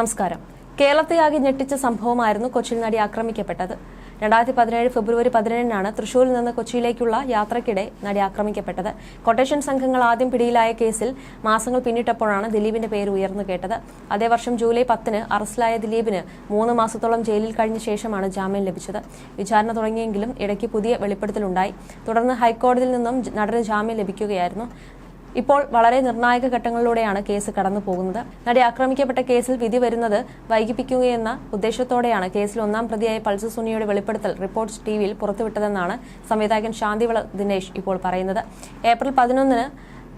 നമസ്കാരം. കേരളത്തെ ആകെ ഞെട്ടിച്ച സംഭവമായിരുന്നു കൊച്ചിയിൽ നടി ആക്രമിക്കപ്പെട്ടത്. രണ്ടായിരത്തി പതിനേഴ് ഫെബ്രുവരി പതിനേഴിനാണ് തൃശൂരിൽ നിന്ന് കൊച്ചിയിലേക്കുള്ള യാത്രക്കിടെ നടി ആക്രമിക്കപ്പെട്ടത്. കൊട്ടേഷൻ സംഘങ്ങൾ ആദ്യം പിടിയിലായ കേസിൽ മാസങ്ങൾ പിന്നിട്ടപ്പോഴാണ് ദിലീപിന്റെ പേര് ഉയർന്നു കേട്ടത്. അതേ വർഷം ജൂലൈ പത്തിന് അറസ്റ്റിലായ ദിലീപിന് മൂന്ന് മാസത്തോളം ജയിലിൽ കഴിഞ്ഞ ശേഷമാണ് ജാമ്യം ലഭിച്ചത്. വിചാരണ തുടങ്ങിയെങ്കിലും ഇടയ്ക്ക് പുതിയ വെളിപ്പെടുത്തലുണ്ടായി. തുടർന്ന് ഹൈക്കോടതിയിൽ നിന്നും നടന് ജാമ്യം ലഭിക്കുകയായിരുന്നു. ഇപ്പോൾ വളരെ നിർണായക ഘട്ടങ്ങളിലൂടെയാണ് കേസ് കടന്നു പോകുന്നത്. നടി ആക്രമിക്കപ്പെട്ട കേസിൽ വിധി വരുന്നത് വൈകിപ്പിക്കുകയെന്ന ഉദ്ദേശത്തോടെയാണ്. കേസിൽ ഒന്നാം പ്രതിയായ പൾസ് സുനിയുടെ വെളിപ്പെടുത്തൽ റിപ്പോർട്ട്സ് ടിവിയിൽ പുറത്തുവിട്ടതെന്നാണ് സംവിധായകൻ ശാന്തിവള ദിനേശ് ഇപ്പോൾ പറയുന്നത്. ഏപ്രിൽ പതിനൊന്നിന്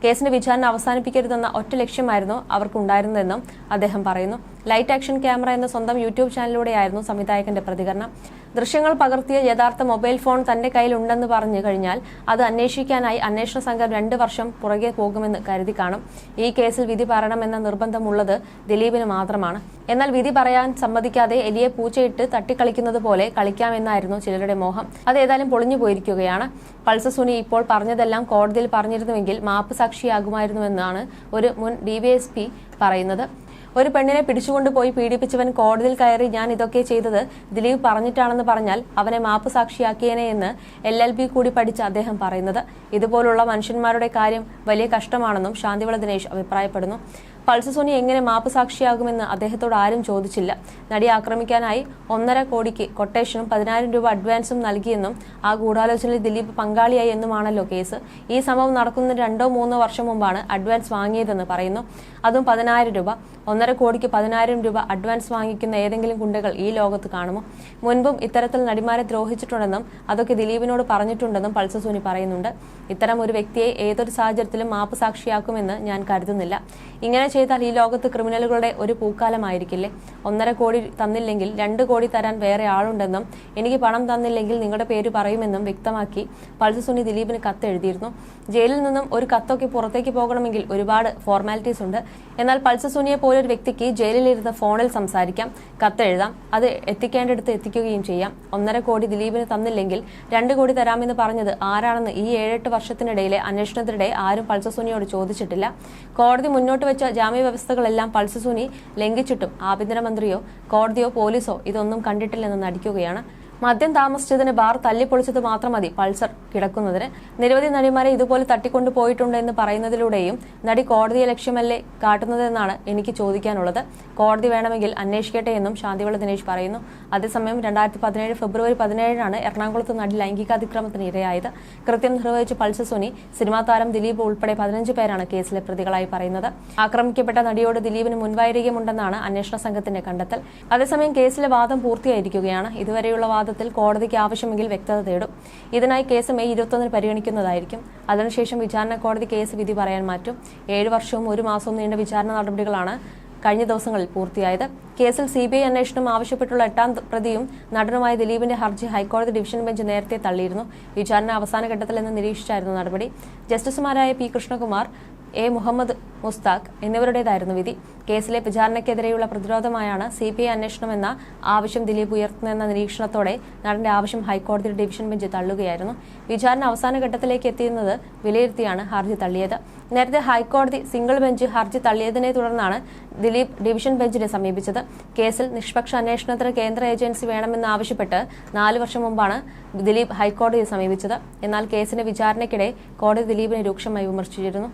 കേസിന്റെ വിചാരണ അവസാനിപ്പിക്കരുതെന്ന ഒറ്റ ലക്ഷ്യമായിരുന്നു അവർക്കുണ്ടായിരുന്നതെന്നും അദ്ദേഹം പറയുന്നു. ലൈറ്റ് ആക്ഷൻ ക്യാമറ എന്ന സ്വന്തം യൂട്യൂബ് ചാനലിലൂടെയായിരുന്നു സംവിധായകന്റെ പ്രതികരണം. ദൃശ്യങ്ങൾ പകർത്തിയ യഥാർത്ഥ മൊബൈൽ ഫോൺ തന്റെ കയ്യിലുണ്ടെന്ന് പറഞ്ഞു കഴിഞ്ഞാൽ അത് അന്വേഷിക്കാനായി അന്വേഷണ സംഘം രണ്ട് വർഷം പുറകെ പോകുമെന്ന് കരുതി കാണും. ഈ കേസിൽ വിധി പറയണമെന്ന നിർബന്ധമുള്ളത് ദിലീപിന് മാത്രമാണ്. എന്നാൽ വിധി പറയാൻ സമ്മതിക്കാതെ എലിയെ പൂച്ചയിട്ട് തട്ടിക്കളിക്കുന്നത് പോലെ കളിക്കാമെന്നായിരുന്നു ചിലരുടെ മോഹം. അത് ഏതായാലും പൊളിഞ്ഞു പോയിരിക്കുകയാണ്. പൾസ സുനി ഇപ്പോൾ പറഞ്ഞതെല്ലാം കോടതിയിൽ പറഞ്ഞിരുന്നുവെങ്കിൽ മാപ്പ് സാക്ഷിയാകുമായിരുന്നുവെന്നാണ് ഒരു മുൻ ഡി പറയുന്നത്. ഒരു പെണ്ണിനെ പിടിച്ചുകൊണ്ട് പോയി പീഡിപ്പിച്ചവൻ കോടതിയിൽ കയറി ഞാൻ ഇതൊക്കെ ചെയ്തത് ദിലീപ് പറഞ്ഞിട്ടാണെന്ന് പറഞ്ഞാൽ അവനെ മാപ്പ് സാക്ഷിയാക്കിയേനെ എന്ന് എൽ എൽ ബി കൂടി പഠിച്ച അദ്ദേഹം പറയുന്നത്. ഇതുപോലുള്ള മനുഷ്യന്മാരുടെ കാര്യം വലിയ കഷ്ടമാണെന്നും ശാന്തിവള ദിനേശ് അഭിപ്രായപ്പെടുന്നു. പൾസ് സോനി എങ്ങനെ മാപ്പ് സാക്ഷിയാകുമെന്ന് അദ്ദേഹത്തോട് ആരും ചോദിച്ചില്ല. നടി ആക്രമിക്കാനായി ഒന്നര കോടിക്ക് കൊട്ടേഷനും പതിനായിരം രൂപ അഡ്വാൻസും നൽകിയെന്നും ആ ഗൂഢാലോചനയിൽ ദിലീപ് പങ്കാളിയായി എന്നുമാണല്ലോ കേസ്. ഈ സംഭവം നടക്കുന്ന രണ്ടോ മൂന്നോ വർഷം മുമ്പാണ് അഡ്വാൻസ് വാങ്ങിയതെന്ന് പറയുന്നു. അതും പതിനായിരം രൂപ. ഒന്നര കോടിക്ക് പതിനായിരം രൂപ അഡ്വാൻസ് വാങ്ങിക്കുന്ന ഏതെങ്കിലും ഗുണ്ടകൾ ഈ ലോകത്ത് കാണുമോ? മുൻപും ഇത്തരത്തിൽ നടിമാരെ ദ്രോഹിച്ചിട്ടുണ്ടെന്നും അതൊക്കെ ദിലീപിനോട് പറഞ്ഞിട്ടുണ്ടെന്നും പൾസ സോനി പറയുന്നുണ്ട്. ഇത്തരം ഒരു വ്യക്തിയെ ഏതൊരു സാഹചര്യത്തിലും മാപ്പ് സാക്ഷിയാക്കുമെന്ന് ഞാൻ കരുതുന്നില്ല. ഇങ്ങനെ ചെയ്താൽ ഈ ലോകത്ത് ക്രിമിനലുകളുടെ ഒരു പൂക്കാലമായിരിക്കില്ലേ? ഒന്നര കോടി തന്നില്ലെങ്കിൽ രണ്ട് കോടി തരാൻ വേറെ ആളുണ്ടെന്നും എനിക്ക് പണം തന്നില്ലെങ്കിൽ നിങ്ങളുടെ പേര് പറയുമെന്നും വ്യക്തമാക്കി പൾസ് സുനി ദിലീപിന് കത്ത് എഴുതിയിരുന്നു. ജയിലിൽ നിന്നും ഒരു കത്തൊക്കെ പുറത്തേക്ക് പോകണമെങ്കിൽ ഒരുപാട് ഫോർമാലിറ്റീസ് ഉണ്ട്. എന്നാൽ പൾസ് സുനിയെ പോലൊരു വ്യക്തിക്ക് ജയിലിലിരുന്ന് ഫോണിൽ സംസാരിക്കാം കത്തെഴുതാം അത് എത്തിക്കേണ്ടടുത്ത് എത്തിക്കുകയും ചെയ്യാം. ഒന്നര കോടി ദിലീപിന് തന്നില്ലെങ്കിൽ രണ്ട് കോടി തരാമെന്ന് പറഞ്ഞത് ആരാണെന്ന് ഈ ഏഴെട്ട് വർഷത്തിനിടയിലെ അന്വേഷണത്തിനിടെ ആരും പൾസ സുനിയോട് ചോദിച്ചിട്ടില്ല. കോടതി മുന്നോട്ട് വെച്ച ജാമ്യ വ്യവസ്ഥകളെല്ലാം പൾസസൂനി ലംഘിച്ചിട്ടും ആഭ്യന്തരമന്ത്രിയോ കോടതിയോ പോലീസോ ഇതൊന്നും കണ്ടിട്ടില്ലെന്ന് നടിക്കുകയാണ് മദ്യം താമസിച്ചതിന് ബാർ തല്ലിപ്പൊളിച്ചത് മാത്രം മതി. പൾസർ കിടക്കുന്നതിന്. നിരവധി നടിമാരെ ഇതുപോലെ തട്ടിക്കൊണ്ടു പോയിട്ടുണ്ട് എന്ന് പറയുന്നതിലൂടെയും നടി കോടതിയെ ലക്ഷ്യമല്ലേ കാട്ടുന്നതെന്നാണ് എനിക്ക് ചോദിക്കാനുള്ളത്. കോടതി വേണമെങ്കിൽ അന്വേഷിക്കട്ടെ എന്നും ശാന്തിവള ദിനേശ് പറയുന്നു. അതേസമയം രണ്ടായിരത്തി പതിനേഴ് ഫെബ്രുവരി പതിനേഴിനാണ് എറണാകുളത്ത് നടി ലൈംഗികാതിക്രമത്തിന് ഇരയായത്. കൃത്യം നിർവഹിച്ച പൾസർ സുനി സിനിമാ താരം ദിലീപ് ഉൾപ്പെടെ പതിനഞ്ച് പേരാണ് കേസിലെ പ്രതികളായി പറയുന്നത്. ആക്രമിക്കപ്പെട്ട നടിയോട് ദിലീപിന് മുൻവൈരികമുണ്ടെന്നാണ് അന്വേഷണ സംഘത്തിന്റെ കണ്ടെത്തൽ. അതേസമയം കേസിലെ വാദം പൂർത്തിയായിരിക്കുകയാണ്. ഇതുവരെയുള്ള വാദത്തിൽ കോടതിക്ക് ആവശ്യമെങ്കിൽ വ്യക്തത തേടും. ഇതിനായി കേസ് മെയ് ഇരുപത്തൊന്നിന് പരിഗണിക്കുന്നതായിരിക്കും. അതിനുശേഷം വിചാരണ കോടതി കേസ് വിധി പറയാൻ മാറ്റും. ഏഴ് വർഷവും ഒരു മാസവും നീണ്ട വിചാരണ നടപടികളാണ് കഴിഞ്ഞ ദിവസങ്ങളിൽ പൂർത്തിയായത്. കേസിൽ സി ബി ഐ അന്വേഷണം ആവശ്യപ്പെട്ടുള്ള എട്ടാം പ്രതിയും നടനുമായ ദിലീപിന്റെ ഹർജി ഹൈക്കോടതി ഡിവിഷൻ ബെഞ്ച് നേരത്തെ തള്ളിയിരുന്നു. വിചാരണ അവസാന ഘട്ടത്തിലെന്ന് നിരീക്ഷിച്ചായിരുന്നു നടപടി. ജസ്റ്റിസുമാരായ പി കൃഷ്ണകുമാർ എ മുഹമ്മദ് മുസ്താഖ് എന്നിവരുടേതായിരുന്നു വിധി. കേസിലെ വിചാരണയ്ക്കെതിരെയുള്ള പ്രതിരോധമായാണ് സി പി ഐ അന്വേഷണമെന്ന ആവശ്യം ദിലീപ് ഉയർത്തുന്നതെന്ന നിരീക്ഷണത്തോടെ നടന്റെ ആവശ്യം ഹൈക്കോടതി ഡിവിഷൻ ബെഞ്ച് തള്ളുകയായിരുന്നു. വിചാരണ അവസാന ഘട്ടത്തിലേക്ക് എത്തിയുന്നത് വിലയിരുത്തിയാണ് ഹർജി തള്ളിയത്. നേരത്തെ ഹൈക്കോടതി സിംഗിൾ ബെഞ്ച് ഹർജി തള്ളിയതിനെ തുടർന്നാണ് ദിലീപ് ഡിവിഷൻ ബെഞ്ചിനെ സമീപിച്ചത്. കേസിൽ നിഷ്പക്ഷ അന്വേഷണത്തിന് കേന്ദ്ര ഏജൻസി വേണമെന്നാവശ്യപ്പെട്ട് നാല് വർഷം മുമ്പാണ് ദിലീപ് ഹൈക്കോടതിയെ സമീപിച്ചത്. എന്നാൽ കേസിന്റെ വിചാരണയ്ക്കിടെ കോടതി ദിലീപിനെ രൂക്ഷമായി വിമർശിച്ചിരുന്നു.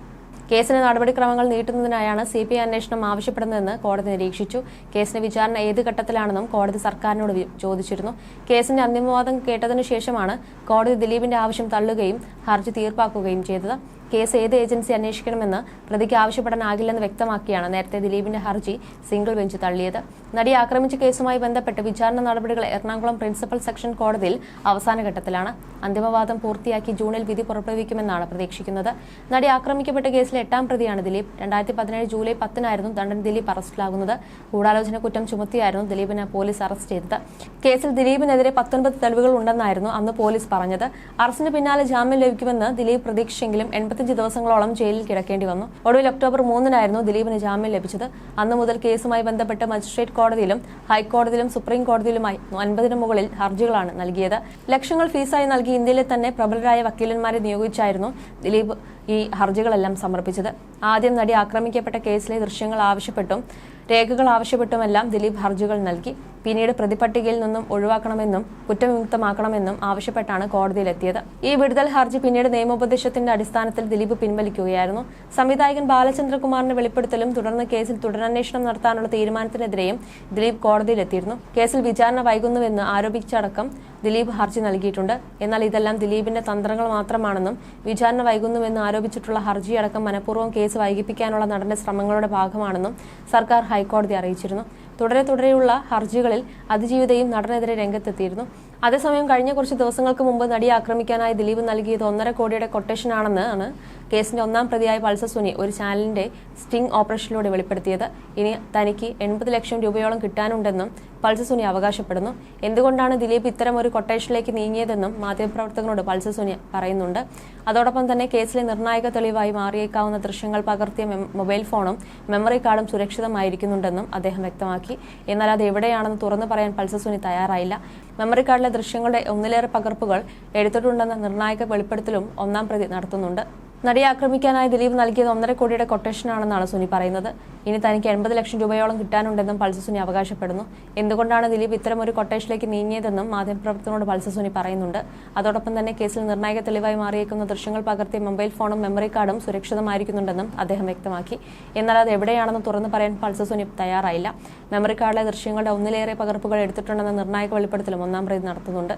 കേസിന്റെ നടപടിക്രമങ്ങൾ നീട്ടുന്നതിനായാണ് സി പി ഐ അന്വേഷണം ആവശ്യപ്പെടുന്നതെന്ന് കോടതി നിരീക്ഷിച്ചു. കേസിന്റെ വിചാരണ ഏത് ഘട്ടത്തിലാണെന്നും കോടതി സർക്കാരിനോട് ചോദിച്ചിരുന്നു. കേസിന്റെ അന്തിമവാദം കേട്ടതിനു ശേഷമാണ് കോടതി ദിലീപിന്റെ ആവശ്യം തള്ളുകയും ഹർജി തീർപ്പാക്കുകയും ചെയ്തത്. കേസ് ഏത് ഏജൻസി അന്വേഷിക്കണമെന്ന് പ്രതിക്ക് ആവശ്യപ്പെടാനാകില്ലെന്ന് വ്യക്തമാക്കിയാണ് നേരത്തെ ദിലീപിന്റെ ഹർജി സിംഗിൾ ബെഞ്ച് തള്ളിയത്. നടി ആക്രമിച്ച കേസുമായി ബന്ധപ്പെട്ട് വിചാരണ നടപടികൾ എറണാകുളം പ്രിൻസിപ്പൽ സെക്ഷൻ കോടതിയിൽ അവസാന ഘട്ടത്തിലാണ്. അന്തിമവാദം പൂർത്തിയാക്കി ജൂണിൽ വിധി പുറപ്പെടുവിക്കുമെന്നാണ് പ്രതീക്ഷിക്കുന്നത്. നടി ആക്രമിക്കപ്പെട്ട കേസിലെ എട്ടാം പ്രതിയാണ് ദിലീപ്. രണ്ടായിരത്തി പതിനേഴ് ജൂലൈ പത്തിനായിരുന്നു ദണ്ഡൻ ദിലീപ് അറസ്റ്റിലാകുന്നത്. ഗൂഢാലോചന കുറ്റം ചുമത്തിയായിരുന്നു ദിലീപിനെ പോലീസ് അറസ്റ്റ് ചെയ്തത്. കേസിൽ ദിലീപിനെതിരെ പത്തൊൻപത് തെളിവുകൾ ഉണ്ടെന്നായിരുന്നു അന്ന് പോലീസ് പറഞ്ഞത്. അറസ്റ്റിന് പിന്നാലെ ജാമ്യം ലഭിക്കുമെന്ന് ദിലീപ് പ്രതീക്ഷിച്ചെങ്കിലും എൺപത്തിയഞ്ച് ദിവസങ്ങളോളം ജയിലിൽ കിടക്കേണ്ടി വന്നു. ഒടുവിൽ ഒക്ടോബർ മൂന്നിനായിരുന്നു ദിലീപിന് ജാമ്യം ലഭിച്ചത്. അന്ന് മുതൽ കേസുമായി ബന്ധപ്പെട്ട് മജിസ്ട്രേറ്റ് കോടതിയിലും ഹൈക്കോടതിയിലും സുപ്രീം കോടതിയിലുമായി അൻപതിന് മുകളിൽ ഹർജികളാണ് നൽകിയത്. ലക്ഷങ്ങൾ ഫീസായി നൽകി ഇന്ത്യയിലെ തന്നെ പ്രബലരായ വക്കീലന്മാരെ നിയോഗിച്ചായിരുന്നു ദിലീപ് ഈ ഹർജികളെല്ലാം സമർപ്പിച്ചത്. ആദ്യം നടി ആക്രമിക്കപ്പെട്ട കേസിലെ ദൃശ്യങ്ങൾ ആവശ്യപ്പെട്ടും രേഖകൾ ആവശ്യപ്പെട്ടുമെല്ലാം ദിലീപ് ഹർജികൾ നൽകി. പിന്നീട് പ്രതിപട്ടികയിൽ നിന്നും ഒഴിവാക്കണമെന്നും കുറ്റവിമുക്തമാക്കണമെന്നും ആവശ്യപ്പെട്ടാണ് കോടതിയിലെത്തിയത്. ഈ വിടുതൽ ഹർജി പിന്നീട് നിയമോപദേശത്തിന്റെ അടിസ്ഥാനത്തിൽ ദിലീപ് പിൻവലിക്കുകയായിരുന്നു. സംവിധായകൻ ബാലചന്ദ്രകുമാറിന്റെ വെളിപ്പെടുത്തലും തുടർന്ന് കേസിൽ തുടരന്വേഷണം നടത്താനുള്ള തീരുമാനത്തിനെതിരെയും ദിലീപ് കോടതിയിലെത്തിയിരുന്നു. കേസിൽ വിചാരണ വൈകുന്നുവെന്ന് ആരോപിച്ചടക്കം ദിലീപ് ഹർജി നൽകിയിട്ടുണ്ട്. എന്നാൽ ഇതെല്ലാം ദിലീപിന്റെ തന്ത്രങ്ങൾ മാത്രമാണെന്നും വിചാരണ വൈകുന്നുവെന്ന് ആരോപിച്ചിട്ടുള്ള ഹർജിയടക്കം മനഃപൂർവം കേസ് വൈകിപ്പിക്കാനുള്ള നടന്റെ ശ്രമങ്ങളുടെ ഭാഗമാണെന്നും സർക്കാർ ഹൈക്കോടതി അറിയിച്ചിരുന്നു. തുടരെ തുടരെയുള്ള ഹർജികളിൽ അതിജീവിതയും നടനെതിരെ രംഗത്തെത്തിയിരുന്നു. അതേസമയം കഴിഞ്ഞ കുറച്ച് ദിവസങ്ങൾക്ക് മുമ്പ് നടിയെ ആക്രമിക്കാനായി ദിലീപ് നൽകിയത് ഒന്നര കോടിയുടെ കൊട്ടേഷനാണെന്ന് ആണ് കേസിന്റെ ഒന്നാം പ്രതിയായ പൾസർ സുനി ഒരു ചാനലിന്റെ സ്റ്റിംഗ് ഓപ്പറേഷനിലൂടെ വെളിപ്പെടുത്തിയത്. ഇനി തനിക്ക് എൺപത് ലക്ഷം രൂപയോളം കിട്ടാനുണ്ടെന്നും പൾസർ സുനി അവകാശപ്പെടുന്നു. എന്തുകൊണ്ടാണ് ദിലീപ് ഇത്തരം ഒരു കൊട്ടേഷനിലേക്ക് നീങ്ങിയതെന്നും മാധ്യമപ്രവർത്തകരോട് പൾസർ സുനി പറയുന്നുണ്ട്. അതോടൊപ്പം തന്നെ കേസിലെ നിർണായക തെളിവായി മാറിയേക്കാവുന്ന ദൃശ്യങ്ങൾ പകർത്തിയ മൊബൈൽ ഫോണും മെമ്മറി കാർഡും സുരക്ഷിതമായിരിക്കുന്നുണ്ടെന്നും അദ്ദേഹം വ്യക്തമാക്കി. എന്നാൽ അത് എവിടെയാണെന്ന് തുറന്നു പറയാൻ പൾസർ സുനി തയ്യാറായില്ല. മെമ്മറി കാർഡിലെ ദൃശ്യങ്ങളുടെ ഒന്നിലേറെ പകർപ്പുകൾ എടുത്തിട്ടുണ്ടെന്ന നിർണായക വെളിപ്പെടുത്തലും ഒന്നാം പ്രതി നടത്തുന്നുണ്ട്. നടിയെ ആക്രമിക്കാനായി ദിലീപ് നൽകിയത് ഒന്നര കോടിയുടെ കൊട്ടേഷനാണെന്നാണ് സുനി പറയുന്നത്. ഇനി തനിക്ക് എൺപത് ലക്ഷം രൂപയോളം കിട്ടാനുണ്ടെന്നും പൾസസുനി അവകാശപ്പെടുന്നു. എന്തുകൊണ്ടാണ് ദിലീപ് ഇത്തരം ഒരു കൊട്ടേഷനിലേക്ക് നീങ്ങിയതെന്നും മാധ്യമപ്രവർത്തകനോട് പൾസസുനി പറയുന്നുണ്ട്. അതോടൊപ്പം തന്നെ കേസിൽ നിർണായക തെളിവായി മാറിയേക്കുന്ന ദൃശ്യങ്ങൾ പകർത്തിയ മൊബൈൽ ഫോണും മെമ്മറി കാർഡും സുരക്ഷിതമായിരിക്കുന്നുണ്ടെന്നും അദ്ദേഹം വ്യക്തമാക്കി. എന്നാൽ അത് എവിടെയാണെന്ന് തുറന്നു പറയാൻ പൾസസുനി തയ്യാറായില്ല. മെമ്മറി കാർഡിലെ ദൃശ്യങ്ങളുടെ ഒന്നിലേറെ പകർപ്പുകൾ എടുത്തിട്ടുണ്ടെന്ന നിർണായക വെളിപ്പെടുത്തലും ഒന്നാം പ്രതി നടത്തുന്നുണ്ട്.